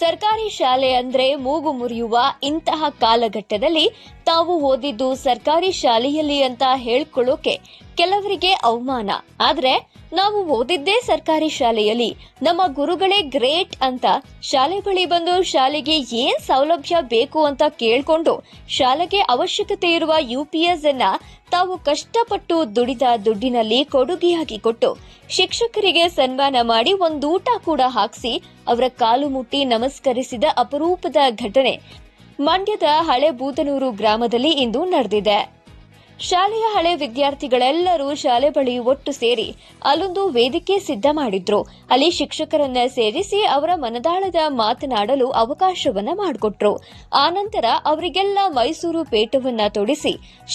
ಸರ್ಕಾರಿ ಶಾಲೆ ಅಂದ್ರೆ ಮೂಗು ಮುರಿಯುವ ಇಂತಹ ಕಾಲಘಟ್ಟದಲ್ಲಿ ತಾವು ಓದಿದ್ದು ಸರ್ಕಾರಿ ಶಾಲೆಯಲ್ಲಿ ಅಂತ ಹೇಳ್ಕೊಳ್ಳೋಕೆ ಕೆಲವರಿಗೆ ಅವಮಾನ. ಆದ್ರೆ ನಾವು ಓದಿದ್ದೇ ಸರ್ಕಾರಿ ಶಾಲೆಯಲ್ಲಿ ನಮ್ಮ ಗುರುಗಳೇ ಗ್ರೇಟ್ ಅಂತ ಶಾಲೆ ಬಳಿ ಬಂದು ಶಾಲೆಗೆ ಏನ್ ಸೌಲಭ್ಯ ಬೇಕು ಅಂತ ಕೇಳ್ಕೊಂಡು ಶಾಲೆಗೆ ಅವಶ್ಯಕತೆ ಇರುವ ಯುಪಿಎಸ್ ಅನ್ನ ತಾವು ಕಷ್ಟಪಟ್ಟು ದುಡಿದ ದುಡ್ಡಿನಲ್ಲಿ ಕೊಡುಗೆಯಾಗಿ ಕೊಟ್ಟು ಶಿಕ್ಷಕರಿಗೆ ಸನ್ಮಾನ ಮಾಡಿ ಒಂದು ಊಟ ಕೂಡ ಹಾಕಿಸಿ ಅವರ ಕಾಲು ಮುಟ್ಟಿ ನಮಸ್ಕರಿಸಿದ ಅಪರೂಪದ ಘಟನೆ ಮಂಡ್ಯದ ಹಳೆ ಬೂದನೂರು ಗ್ರಾಮದಲ್ಲಿ ಇಂದು ನಡೆದಿದೆ. ಶಾಲೆಯ ಹಳೆ ವಿದ್ಯಾರ್ಥಿಗಳೆಲ್ಲರೂ ಶಾಲೆ ಬಳಿ ಒಟ್ಟು ಸೇರಿ ಅಲ್ಲೊಂದು ವೇದಿಕೆ ಸಿದ್ಧ ಮಾಡಿದ್ರು. ಅಲ್ಲಿ ಶಿಕ್ಷಕರನ್ನ ಸೇರಿಸಿ ಅವರ ಮನದಾಳದ ಮಾತನಾಡಲು ಅವಕಾಶವನ್ನ ಮಾಡಿಕೊಟ್ರು. ಆನಂತರ ಅವರಿಗೆಲ್ಲ ಮೈಸೂರು ಪೇಟವನ್ನ ತೊಡಿಸಿ